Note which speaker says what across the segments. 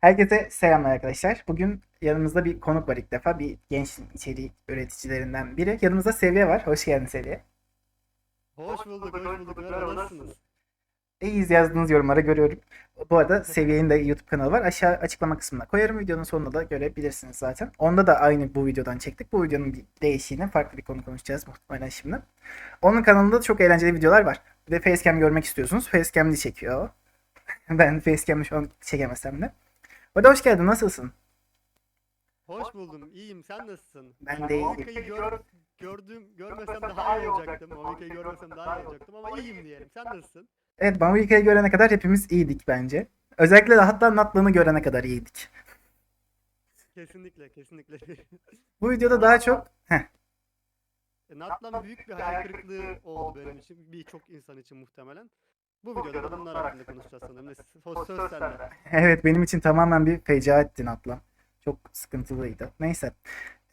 Speaker 1: Herkese selamlar arkadaşlar. Bugün yanımızda bir konuk var ilk defa. Bir genç içerik üreticilerinden biri. Yanımızda Seviye var. Hoş geldin Seviye.
Speaker 2: Hoş bulduk, hoş bulduk. Merhaba, nasılsınız?
Speaker 1: İyiyiz yazdığınız yorumlara görüyorum. Bu arada Seviye'nin de YouTube kanalı var. Aşağı açıklama kısmına koyarım. Videonun sonunda da görebilirsiniz zaten. Onda da aynı bu videodan çektik. Bu videonun bir değişiğini farklı bir konu konuşacağız muhtemelen şimdi. Onun kanalında da çok eğlenceli videolar var. Bir de Facecam görmek istiyorsunuz. Facecam'li çekiyor. ben Facecam'li şu an çekemesem de. Orada hoş geldin. Nasılsın?
Speaker 2: Hoş buldum, iyiyim. Sen nasılsın?
Speaker 1: Ben de iyiyim.
Speaker 2: Monika'yı gör, gördüm, görmesem daha iyi olacaktım. Monika'yı görmesem daha iyi olacaktım ama iyiyim diyelim. Sen nasılsın?
Speaker 1: Evet Bambuika'yı görene kadar hepimiz iyiydik bence. Özellikle de hatta Natlan'ı görene kadar iyiydik.
Speaker 2: Kesinlikle, kesinlikle.
Speaker 1: Bu videoda daha çok heh,
Speaker 2: E, Natlan büyük bir hayal kırıklığı oldu benim için. Birçok insan için muhtemelen. Bu videoda da bunlar hakkında konuşacağız sanırım. Söz, söz sende.
Speaker 1: evet benim için tamamen bir fecaatti Natlan. Çok sıkıntılıydı. Neyse.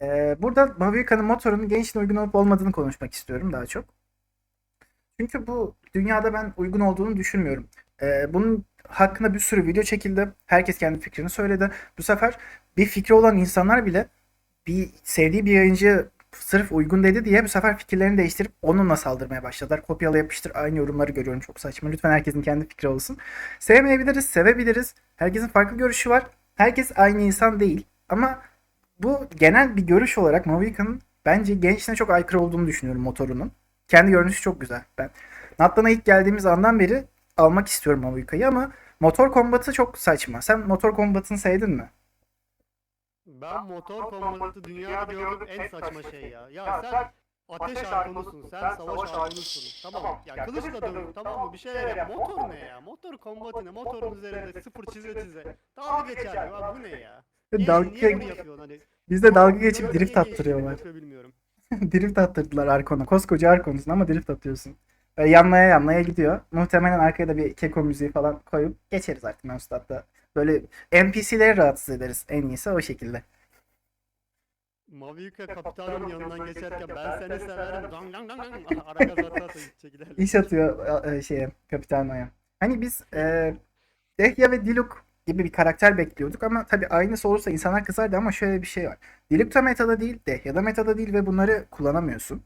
Speaker 1: Ee, burada Bambuika'nın motorunun gençliğe uygun olup olmadığını konuşmak istiyorum daha çok. Çünkü bu dünyada ben uygun olduğunu düşünmüyorum. Ee, bunun hakkında bir sürü video çekildi. Herkes kendi fikrini söyledi. Bu sefer bir fikri olan insanlar bile bir sevdiği bir yayıncı sırf uygun dedi diye bu sefer fikirlerini değiştirip onunla saldırmaya başladılar. Kopyala yapıştır aynı yorumları görüyorum çok saçma. Lütfen herkesin kendi fikri olsun. Sevmeyebiliriz, sevebiliriz. Herkesin farklı görüşü var. Herkes aynı insan değil. Ama bu genel bir görüş olarak Maviica'nın bence gençliğine çok aykırı olduğunu düşünüyorum motorunun. Kendi görünüşü çok güzel. Ben Natlan'a ilk geldiğimiz andan beri almak istiyorum Maviica'yı ama motor kombatı çok saçma. Sen motor kombatını sevdin mi?
Speaker 2: Ben motor kombatı dünyada gördüğüm en saçma şey ya. Ya sen ateş arkonusun, sen savaş arkonusun. Tamam, ya kılıçla dövün, tamam mı? Bir şeyler yap. Motor ne ya? Motor kombatı ne? Motorun üzerinde sıfır çize çize. Dalga geçer ya. Bu ne ya? Niye,
Speaker 1: Dalga
Speaker 2: niye bunu yapıyorsun hani?
Speaker 1: Bizde dalga geçip drift
Speaker 2: gençlik
Speaker 1: attırıyorlar. drift attırdılar Arkon'a. Koskoca Arkon'sun ama drift atıyorsun. Böyle yanlaya yanlaya gidiyor. Muhtemelen arkaya da bir keko müziği falan koyup geçeriz artık Mousestat'ta. Böyle NPC'leri rahatsız ederiz en iyisi o şekilde.
Speaker 2: Mavica kapitanın yanından geçerken ben seni severim. Dang dang dang dang. Ara gaz atarsa gidecek giderler.
Speaker 1: İş atıyor e, şeye Capitano'ya. Hani biz e, Dehya ve Diluc gibi bir karakter bekliyorduk ama tabii aynısı olursa insanlar kızardı ama şöyle bir şey var. Diluc da metada değil, Dehya da metada değil ve bunları kullanamıyorsun.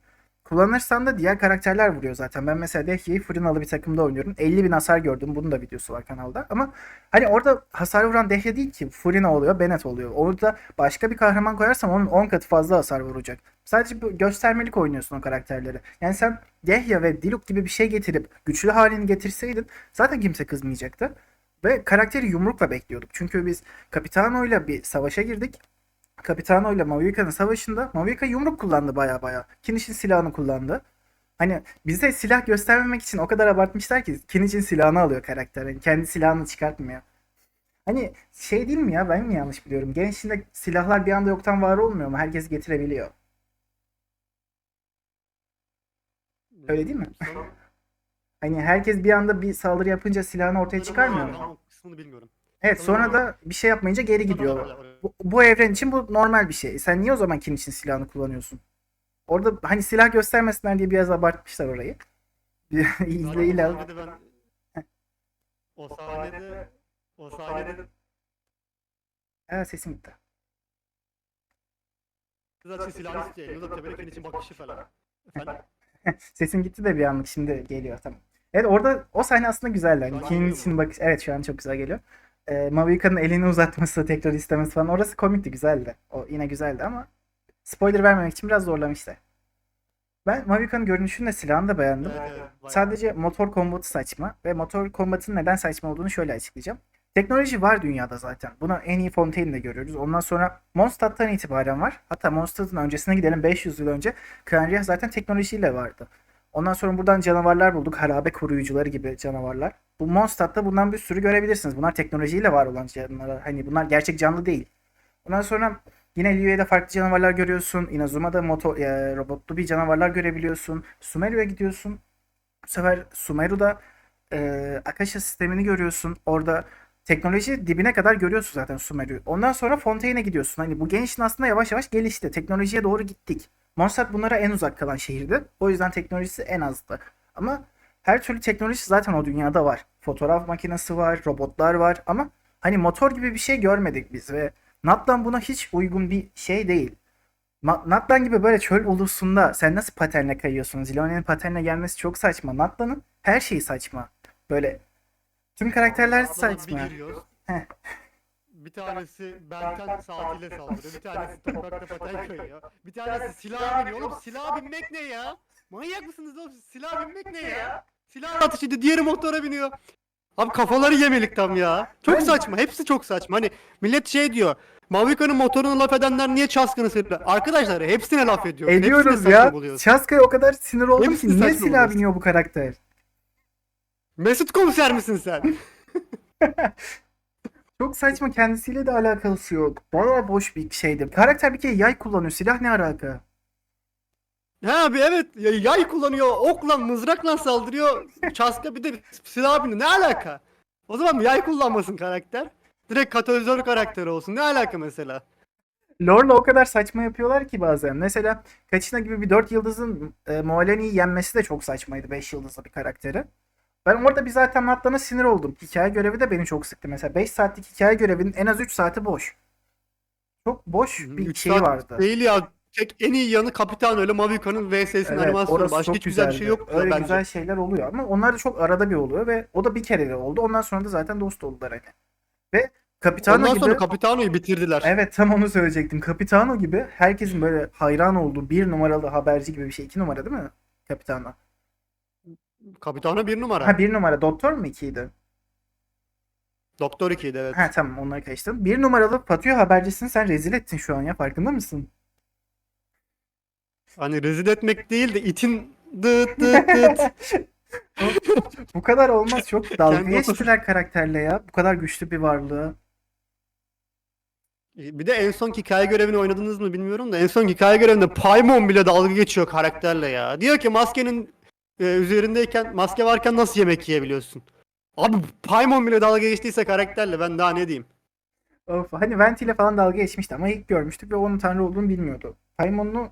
Speaker 1: Kullanırsan da diğer karakterler vuruyor zaten. Ben mesela Dehya'yı fırınalı bir takımda oynuyorum. 50 bin hasar gördüm. Bunun da videosu var kanalda. Ama hani orada hasar vuran Dehya değil ki. Furina oluyor, Bennett oluyor. Orada başka bir kahraman koyarsam onun 10 katı fazla hasar vuracak. Sadece göstermelik oynuyorsun o karakterleri. Yani sen Dehya ve Diluc gibi bir şey getirip güçlü halini getirseydin zaten kimse kızmayacaktı. Ve karakteri yumrukla bekliyorduk. Çünkü biz Capitano ile bir savaşa girdik. Capitano ile Maviica'nın savaşında Maviica yumruk kullandı baya baya. Kinish'in silahını kullandı. Hani bize silah göstermemek için o kadar abartmışlar ki Kinish'in silahını alıyor karakter. Hani kendi silahını çıkartmıyor. Hani şey değil mi ya ben mi yanlış biliyorum? Gençliğinde silahlar bir anda yoktan var olmuyor mu? Herkes getirebiliyor. Öyle değil mi? Hani herkes bir anda bir saldırı yapınca silahını ortaya çıkarmıyor mu?
Speaker 2: o kısmını bilmiyorum.
Speaker 1: Evet sonra da bir şey yapmayınca geri gidiyor. Bu, bu evren için bu normal bir şey. Sen niye o zaman kim için silahını kullanıyorsun? Orada hani silah göstermesinler diye biraz abartmışlar orayı. İzle
Speaker 2: Zaten
Speaker 1: ile
Speaker 2: o sahnede ben o sahnede o sahnede
Speaker 1: Evet sesim gitti.
Speaker 2: zaten silahını istiyor. Böyle kendi için bakışı falan. Efendim?
Speaker 1: Sesim gitti de bir anlık şimdi geliyor tamam. Evet orada o sahne aslında güzeldi. Hani
Speaker 2: geliyor
Speaker 1: için bakış evet şu an çok güzel geliyor. Ee, Mavika'nın elini uzatması, tekrar istemesi falan orası komikti, güzeldi. O yine güzeldi ama spoiler vermemek için biraz zorlamışlar. Ben Mavika'nın görünüşünü de silahını da beğendim.
Speaker 2: Evet.
Speaker 1: Sadece motor kombatı saçma ve motor kombatının neden saçma olduğunu şöyle açıklayacağım. Teknoloji var dünyada zaten. Bunu en iyi Fontaine'de görüyoruz. Ondan sonra Mondstadt'tan itibaren var. Hatta Mondstadt'ın öncesine gidelim 500 yıl önce. Kranriah zaten teknolojiyle vardı. Ondan sonra buradan canavarlar bulduk. Harabe koruyucuları gibi canavarlar. Bu Mondstadt'ta bundan bir sürü görebilirsiniz. Bunlar teknolojiyle var olan canavarlar. Hani bunlar gerçek canlı değil. Ondan sonra yine Liyue'de farklı canavarlar görüyorsun. Inazuma'da moto, e, robotlu bir canavarlar görebiliyorsun. Sumeru'ya gidiyorsun. Bu sefer Sumeru'da e, Akasha sistemini görüyorsun. Orada teknoloji dibine kadar görüyorsun zaten Sumeru'yu. Ondan sonra Fontaine'e gidiyorsun. Hani bu gençliğin aslında yavaş yavaş gelişti. Teknolojiye doğru gittik. Mondstadt bunlara en uzak kalan şehirdi. O yüzden teknolojisi en azdı. Ama her türlü teknoloji zaten o dünyada var. Fotoğraf makinesi var, robotlar var ama hani motor gibi bir şey görmedik biz ve Natlan buna hiç uygun bir şey değil. Natlan gibi böyle çöl ulusunda sen nasıl paterne kayıyorsun? Zilone'nin paterne gelmesi çok saçma. Natlan'ın her şeyi saçma. Böyle tüm karakterler saçma. Heh.
Speaker 2: Bir tanesi Benten saatiyle saldırıyor. Bir tanesi toprakta paten kayıyor. Bir tanesi silah biniyor. Oğlum silah binmek ne ya? Manyak mısınız oğlum? siz? Silah binmek ne ya? Silah atışıydı. Diğeri motora biniyor. Abi kafaları yemelik tam ya. Çok saçma. Hepsi çok saçma. Hani millet şey diyor. Mavika'nın motorunu laf edenler niye Çaskın'ı sırtlar? Arkadaşlar hepsine laf ediyor.
Speaker 1: Ediyoruz
Speaker 2: Hepsine
Speaker 1: ya. Çaska'ya o kadar sinir oldum
Speaker 2: Hepsini
Speaker 1: ki niye silah
Speaker 2: buluyorsun.
Speaker 1: biniyor bu karakter?
Speaker 2: Mesut komiser misin sen?
Speaker 1: Çok saçma kendisiyle de alakası yok. Bayağı boş bir şeydi. Karakter bir kere yay kullanıyor. Silah ne alaka?
Speaker 2: Ha abi evet ya- yay kullanıyor, okla, mızrakla saldırıyor. Çaska bir de silah biniyor. Ne alaka? O zaman yay kullanmasın karakter. Direkt katalizör karakteri olsun. Ne alaka mesela?
Speaker 1: Lore'la o kadar saçma yapıyorlar ki bazen. Mesela Kaçına gibi bir 4 yıldızın e, Moaleni'yi yenmesi de çok saçmaydı 5 yıldızlı bir karakteri. Ben orada bir zaten Natlan'a sinir oldum. Hikaye görevi de beni çok sıktı. Mesela 5 saatlik hikaye görevinin en az 3 saati boş. Çok boş bir
Speaker 2: Üç
Speaker 1: şey
Speaker 2: saat
Speaker 1: vardı.
Speaker 2: Değil ya. Tek en iyi yanı Kapitan öyle Mavika'nın VS'sinin
Speaker 1: Evet,
Speaker 2: animasyonu. Başka hiç güzel bir şey yok
Speaker 1: Öyle
Speaker 2: bence.
Speaker 1: güzel şeyler oluyor ama onlar da çok arada bir oluyor ve o da bir kere de oldu. Ondan sonra da zaten dost oldular hani. Ve Capitano
Speaker 2: Ondan
Speaker 1: gibi
Speaker 2: sonra Kapitano'yu bitirdiler.
Speaker 1: Evet tam onu söyleyecektim. Capitano gibi herkesin böyle hayran olduğu bir numaralı haberci gibi bir şey. iki numara değil mi? Capitano.
Speaker 2: Kapitano bir numara.
Speaker 1: Ha bir numara. Doktor mu ikiydi?
Speaker 2: Doktor 2'ydi evet.
Speaker 1: Ha tamam onları karıştırdım. Bir numaralı Fatih habercisini sen rezil ettin şu an ya farkında mısın?
Speaker 2: Hani rezil etmek değil de itin dıt dıt dıt.
Speaker 1: Bu kadar olmaz çok dalga
Speaker 2: Kendi
Speaker 1: geçtiler karakterle ya. Bu kadar güçlü bir varlığı.
Speaker 2: Bir de en son hikaye görevini oynadınız mı bilmiyorum da en son hikaye görevinde Paimon bile dalga geçiyor karakterle ya. Diyor ki maskenin e, üzerindeyken maske varken nasıl yemek yiyebiliyorsun? Abi Paimon bile dalga geçtiyse karakterle ben daha ne diyeyim?
Speaker 1: Of, hani Venti ile falan dalga geçmişti ama ilk görmüştük ve onun tanrı olduğunu bilmiyordu. Paimon'u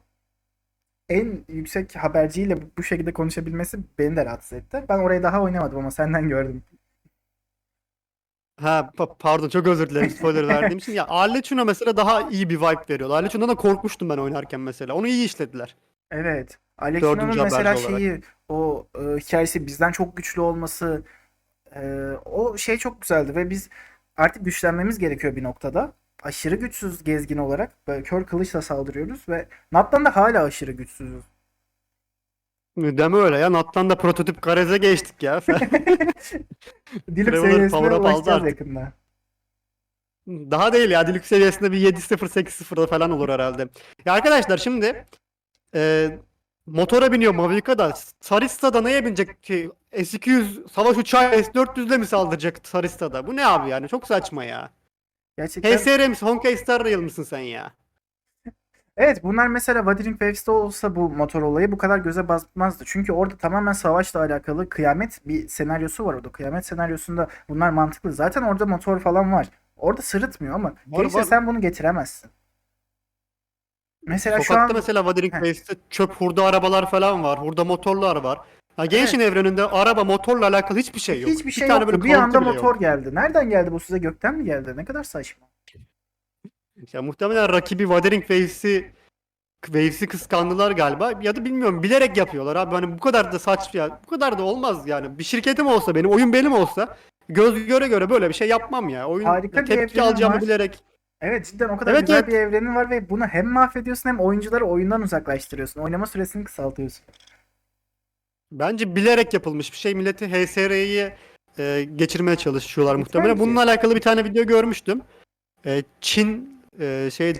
Speaker 1: en yüksek haberciyle bu şekilde konuşabilmesi beni de rahatsız etti. Ben orayı daha oynamadım ama senden gördüm.
Speaker 2: Ha pa- pardon çok özür dilerim spoiler verdiğim için. Ya Arlecchino mesela daha iyi bir vibe veriyor. Arlecchino'dan da korkmuştum ben oynarken mesela. Onu iyi işlediler.
Speaker 1: Evet.
Speaker 2: Dördüncü
Speaker 1: mesela
Speaker 2: haberci olarak.
Speaker 1: şeyi o e, hikayesi bizden çok güçlü olması e, o şey çok güzeldi ve biz artık güçlenmemiz gerekiyor bir noktada. Aşırı güçsüz gezgin olarak böyle kör kılıçla saldırıyoruz ve Nat'tan da hala aşırı güçsüzüz.
Speaker 2: Deme öyle ya. Nat'tan da prototip Garez'e geçtik ya.
Speaker 1: Dilim
Speaker 2: Traveler
Speaker 1: seviyesine
Speaker 2: power up aldı
Speaker 1: ulaşacağız
Speaker 2: artık.
Speaker 1: yakında.
Speaker 2: Daha değil ya. Dilük seviyesinde bir 7-0 8-0'da falan olur herhalde. Ya arkadaşlar şimdi e, motora biniyor Mavica da Sarista'da neye binecek ki? S200 savaş uçağı S400'le mi saldıracak Sarista'da? Bu ne abi yani? Çok saçma ya.
Speaker 1: Gerçekten
Speaker 2: HSR misin? Honkai Star Rail mısın sen ya?
Speaker 1: Evet bunlar mesela Wuthering Waves'te olsa bu motor olayı bu kadar göze basmazdı. Çünkü orada tamamen savaşla alakalı kıyamet bir senaryosu var orada. Kıyamet senaryosunda bunlar mantıklı. Zaten orada motor falan var. Orada sırıtmıyor ama
Speaker 2: Var, var.
Speaker 1: sen bunu getiremezsin. Mesela şu
Speaker 2: Sokakta
Speaker 1: an
Speaker 2: mesela Wuthering. Waves'te çöp hurda arabalar falan var. Hurda motorlar var. Ya Genshin evreninde araba motorla alakalı hiçbir şey yok.
Speaker 1: hiçbir şey
Speaker 2: tane
Speaker 1: yoktu.
Speaker 2: böyle
Speaker 1: Bir anda
Speaker 2: bile yok.
Speaker 1: motor geldi. Nereden geldi bu size? Gökten mi geldi? Ne kadar saçma.
Speaker 2: Ya muhtemelen rakibi Wuthering Waves'i Waves'i kıskandılar galiba. Ya da bilmiyorum bilerek yapıyorlar abi. Hani bu kadar da saçma ya. Bu kadar da olmaz yani. Bir şirketim olsa benim, oyun benim olsa göz göre göre böyle bir şey yapmam ya. Oyun
Speaker 1: Harika bir
Speaker 2: tepki alacağımı
Speaker 1: var.
Speaker 2: bilerek.
Speaker 1: Evet cidden o kadar
Speaker 2: Evet,
Speaker 1: güzel
Speaker 2: evet.
Speaker 1: bir evrenin var ve bunu hem mahvediyorsun hem oyuncuları oyundan uzaklaştırıyorsun. Oynama süresini kısaltıyorsun.
Speaker 2: Bence bilerek yapılmış bir şey. Milleti HSR'yi e, geçirmeye çalışıyorlar
Speaker 1: Evet,
Speaker 2: muhtemelen.
Speaker 1: bence.
Speaker 2: Bununla alakalı bir tane video görmüştüm. E, Çin e, şeyde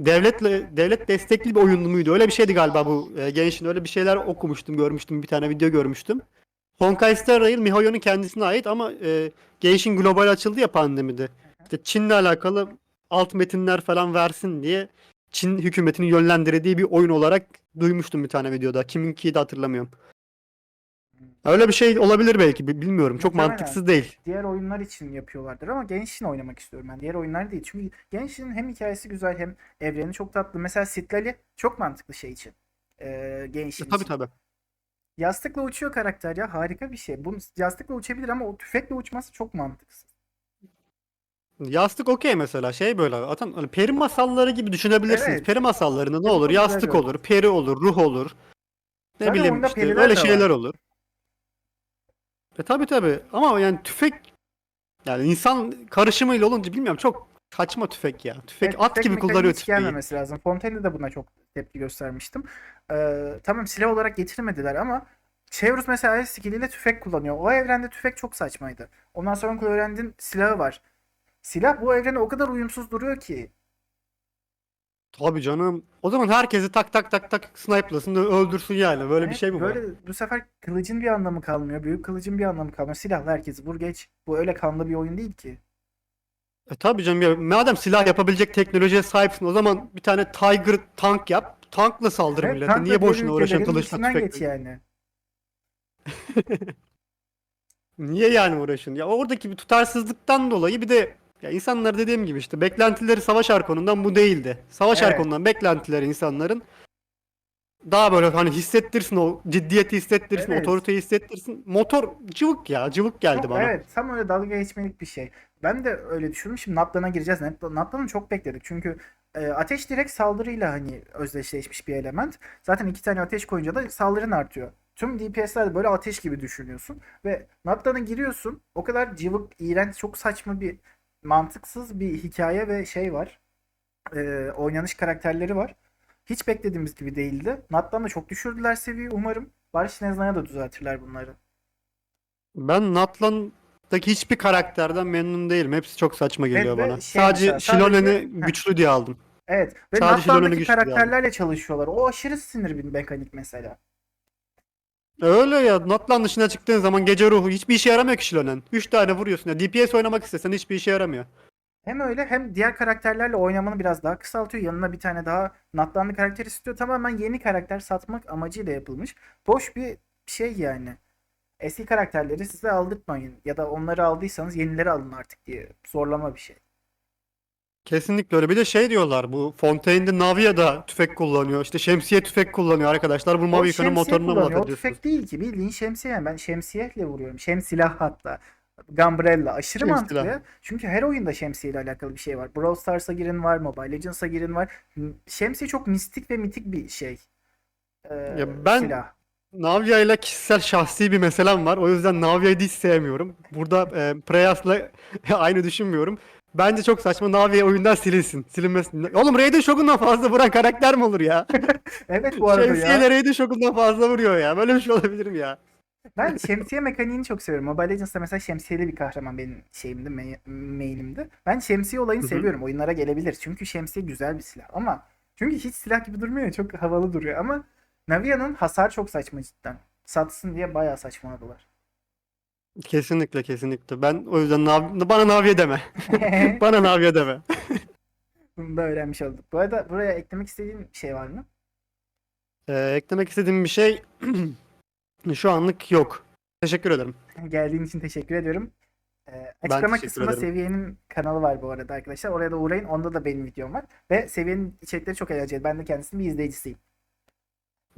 Speaker 2: devletle devlet destekli bir oyun muydu? Öyle bir şeydi galiba bu e, Genshin. Öyle bir şeyler okumuştum, görmüştüm. Bir tane video görmüştüm. Honkai Star Rail MiHoYo'nun kendisine ait ama e, Genshin global açıldı ya pandemide. İşte Çin'le alakalı alt metinler falan versin diye Çin hükümetinin yönlendirdiği bir oyun olarak duymuştum bir tane videoda. Kiminki de hatırlamıyorum. Öyle bir şey olabilir belki. bi- Bilmiyorum. Çok
Speaker 1: Muhtemelen.
Speaker 2: mantıksız değil.
Speaker 1: diğer oyunlar için yapıyorlardır ama Genshin oynamak istiyorum ben. Diğer oyunlar değil. Çünkü Genshin'in hem hikayesi güzel hem evreni çok tatlı. Mesela Citlali çok mantıklı şey için. Ee, Genshin
Speaker 2: E, tabii
Speaker 1: için.
Speaker 2: tabii.
Speaker 1: Yastıkla uçuyor karakter ya. Harika bir şey. Bu yastıkla uçabilir ama o tüfekle uçması çok mantıksız.
Speaker 2: Yastık okey mesela şey böyle zaten hani peri masalları gibi düşünebilirsiniz.
Speaker 1: Evet.
Speaker 2: Peri masallarında ne olur? Yastık olur, peri olur, ruh olur. Ne
Speaker 1: Zaten
Speaker 2: bileyim
Speaker 1: oyunda
Speaker 2: işte
Speaker 1: periler
Speaker 2: öyle
Speaker 1: de var.
Speaker 2: şeyler olur. E tabi tabi ama yani tüfek yani insan karışımıyla olunca bilmiyorum çok saçma tüfek ya. Tüfek
Speaker 1: Evet,
Speaker 2: at
Speaker 1: tüfek
Speaker 2: gibi
Speaker 1: mekaniği
Speaker 2: kullanıyor
Speaker 1: hiç
Speaker 2: tüfeği.
Speaker 1: gelmemesi lazım. Fontaine'de de buna çok tepki göstermiştim. Ee, tamam silah olarak getirmediler ama Chevrus mesela skilliyle tüfek kullanıyor. O evrende tüfek çok saçmaydı. Ondan sonra Clovrend'in silahı var. Silah bu evrene o kadar uyumsuz duruyor ki.
Speaker 2: Tabii canım. O zaman herkesi tak tak tak tak snipe'lasın da öldürsün yani. Böyle bir
Speaker 1: Evet,
Speaker 2: şey mi var?
Speaker 1: Böyle bu sefer kılıcın bir anlamı kalmıyor. Büyük kılıcın bir anlamı kalmıyor. Silahla herkesi vur geç. Bu öyle kanlı bir oyun değil ki.
Speaker 2: E tabii canım ya madem silah yapabilecek teknolojiye sahipsin o zaman bir tane Tiger tank yap. Tankla saldır
Speaker 1: Evet,
Speaker 2: millete. Niye boşuna
Speaker 1: ülkelerin
Speaker 2: kılıçla
Speaker 1: içinden geç
Speaker 2: tüfekle?
Speaker 1: yani.
Speaker 2: Niye yani uğraşıyorsun? Ya oradaki bir tutarsızlıktan dolayı bir de ya insanlar dediğim gibi işte beklentileri savaş arkonundan bu değildi. Savaş
Speaker 1: Evet.
Speaker 2: arkonundan beklentileri insanların daha böyle hani hissettirsin o ciddiyeti hissettirsin,
Speaker 1: Evet.
Speaker 2: otoriteyi hissettirsin. Motor cıvık ya, cıvık geldi
Speaker 1: Çok-
Speaker 2: bana.
Speaker 1: Evet tam öyle dalga geçmelik bir şey. Ben de öyle düşündüm. Şimdi Naplan'a gireceğiz. Naplan'ı çok bekledik. Çünkü e, ateş direkt saldırıyla hani özdeşleşmiş bir element. Zaten iki tane ateş koyunca da saldırın artıyor. Tüm DPS'ler de böyle ateş gibi düşünüyorsun. Ve Naplan'a giriyorsun. O kadar cıvık, iğrenç, çok saçma bir mantıksız bir hikaye ve şey var. E, oynanış karakterleri var. Hiç beklediğimiz gibi değildi. Naplan'da çok düşürdüler seviyeyi. Umarım Barış Nezna'ya da düzeltirler bunları.
Speaker 2: Ben Natlan'daki hiçbir karakterden memnun değilim. Hepsi çok saçma geliyor
Speaker 1: ve
Speaker 2: bana.
Speaker 1: şey
Speaker 2: sadece Shilonen'i güçlü diye aldım.
Speaker 1: Evet. Ve
Speaker 2: Sadece
Speaker 1: Natlan'daki karakterlerle çalışıyorlar. O aşırı sinir bir mekanik mesela.
Speaker 2: Öyle ya Natlan dışına çıktığın zaman gece ruhu hiçbir işe yaramıyor ki Shilonen. 3 tane vuruyorsun ya. DPS oynamak istesen hiçbir işe yaramıyor.
Speaker 1: Hem öyle hem diğer karakterlerle oynamanı biraz daha kısaltıyor. Yanına bir tane daha Natlanlı karakter istiyor. Tamamen yeni karakter satmak amacıyla yapılmış. Boş bir şey yani. Eski karakterleri size aldırtmayın. Ya da onları aldıysanız yenileri alın artık diye. Zorlama bir şey.
Speaker 2: Kesinlikle öyle. Bir de şey diyorlar bu Fontaine'de Navia'da tüfek kullanıyor. İşte şemsiye tüfek kullanıyor arkadaşlar. Bu
Speaker 1: O
Speaker 2: Mavican'ın
Speaker 1: şemsiye
Speaker 2: motoruna mı
Speaker 1: kullanıyor. O
Speaker 2: ediyorsunuz?
Speaker 1: tüfek değil ki. Bildiğin şemsiye. Yani ben şemsiyeyle vuruyorum. Şemsilah hatta. Gambrella. Aşırı
Speaker 2: Şemsilah.
Speaker 1: mantıklı. Çünkü her oyunda şemsiyeyle alakalı bir şey var. Brawl Stars'a girin var. Mobile Legends'a girin var. Şemsiye çok mistik ve mitik bir şey. Ee,
Speaker 2: Ya ben-
Speaker 1: silah.
Speaker 2: Navia ile kişisel şahsi bir meselem var. O yüzden Navia'yı da hiç sevmiyorum. Burada e, Preyas'la aynı düşünmüyorum. Bence çok saçma Navia oyundan silinsin. Silinmesin. Oğlum Raiden Shogun'dan fazla vuran karakter mi olur ya?
Speaker 1: Evet bu arada ya.
Speaker 2: Şemsiyeyle Raiden Shogun'dan fazla vuruyor ya. Böyle bir şey olabilir mi ya?
Speaker 1: Ben şemsiye mekaniğini çok seviyorum. Mobile Legends'ta mesela şemsiyeli bir kahraman benim şeyimde, me- main'imde. Ben şemsiye olayını
Speaker 2: Hı hı.
Speaker 1: seviyorum. Oyunlara gelebilir. Çünkü şemsiye güzel bir silah. Ama çünkü hiç silah gibi durmuyor. Çok havalı duruyor. Ama Navia'nın hasar çok saçma cidden. Satsın diye bayağı saçmaladılar.
Speaker 2: Kesinlikle kesinlikle. Ben o yüzden Navi, bana Navia deme. bana Navia deme.
Speaker 1: Bunu da öğrenmiş olduk. Bu arada buraya eklemek istediğin bir şey var mı?
Speaker 2: Ee, eklemek istediğim bir şey şu anlık yok. Teşekkür ederim.
Speaker 1: Geldiğin için teşekkür ediyorum. Ee, açıklama kısmında
Speaker 2: ederim.
Speaker 1: Seviye'nin kanalı var bu arada arkadaşlar. Oraya da uğrayın. Onda da benim videom var. Ve Seviye'nin içerikleri çok eğlenceli. Ben de kendisinin bir izleyicisiyim.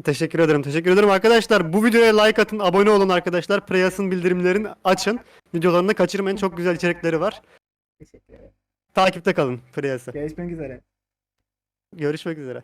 Speaker 2: Teşekkür ederim. Teşekkür ederim arkadaşlar. Bu videoya like atın, abone olun arkadaşlar. Preyas'ın bildirimlerini açın. Videolarını kaçırmayın. Çok güzel içerikleri var.
Speaker 1: Teşekkür ederim.
Speaker 2: Takipte kalın Preyas'ı.
Speaker 1: Görüşmek üzere.
Speaker 2: Görüşmek üzere.